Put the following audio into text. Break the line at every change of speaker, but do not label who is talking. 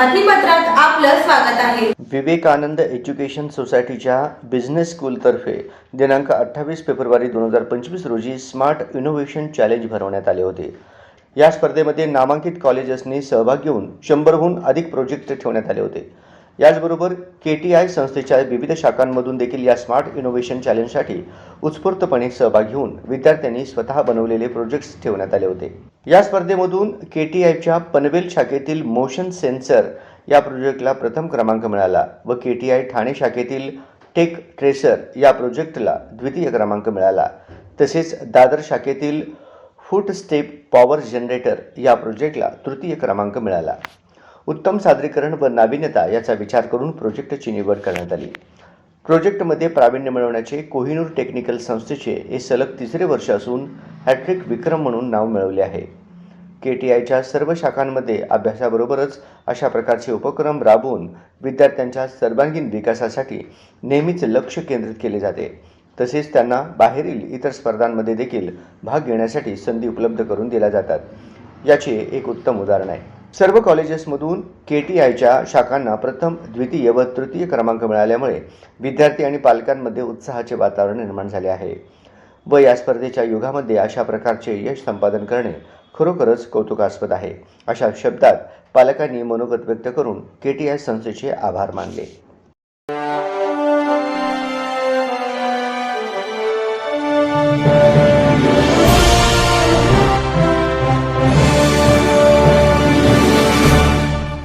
बातमीपत्रात आपलं स्वागत आहे.
विवेकानंद एज्युकेशन सोसायटीच्या बिझनेस स्कूलतर्फे दिनांक अठ्ठावीस फेब्रुवारी दोन हजार पंचवीस रोजी स्मार्ट इनोव्हेशन चॅलेंज भरवण्यात आले होते. या स्पर्धेमध्ये नामांकित कॉलेजेसनी सहभाग घेऊन शंभरहून अधिक प्रोजेक्ट ठेवण्यात आले होते. याचबरोबर के टी आय संस्थेच्या विविध शाखांमधून देखील या स्मार्ट इनोव्हेशन चॅलेंजसाठी उत्स्फूर्तपणे सहभाग घेऊन विद्यार्थ्यांनी स्वतः बनवलेले प्रोजेक्ट्स ठेवण्यात आले होते. या स्पर्धेमधून के टी आयच्या पनवेल शाखेतील मोशन सेन्सर या प्रोजेक्टला प्रथम क्रमांक मिळाला व के टी आय ठाणे शाखेतील टेक ट्रेसर या प्रोजेक्टला द्वितीय क्रमांक मिळाला. तसेच दादर शाखेतील फूट स्टेप पॉवर जनरेटर या प्रोजेक्टला तृतीय क्रमांक मिळाला. उत्तम सादरीकरण व नाविन्यता याचा विचार करून प्रोजेक्टची निवड करण्यात आली. प्रोजेक्टमध्ये प्रावीण्य मिळवण्याचे कोहिनूर टेक्निकल संस्थेचे हे सलग तिसरे वर्ष असून हॅट्रिक विक्रम म्हणून नाव मिळवले आहे. के टी आयच्या सर्व शाखांमध्ये अभ्यासाबरोबरच अशा प्रकारचे उपक्रम राबवून विद्यार्थ्यांच्या सर्वांगीण विकासासाठी नेहमीच लक्ष केंद्रित केले जाते. तसेच त्यांना बाहेरील इतर स्पर्धांमध्ये देखील भाग घेण्यासाठी संधी उपलब्ध करून दिल्या जातात. याचे एक उत्तम उदाहरण आहे. सर्व कॉलेजेसमधून के टी आयच्या शाखांना प्रथम द्वितीय व तृतीय क्रमांक मिळाल्यामुळे विद्यार्थी आणि पालकांमध्ये उत्साहाचे वातावरण निर्माण झाले आहे. व या स्पर्धेच्या युगामध्ये अशा प्रकारचे यश संपादन करणे खरोखरच कौतुकास्पद आहे. अशा शब्दात पालकांनी मनोगत व्यक्त करून के टी आय संस्थेचे आभार मानले.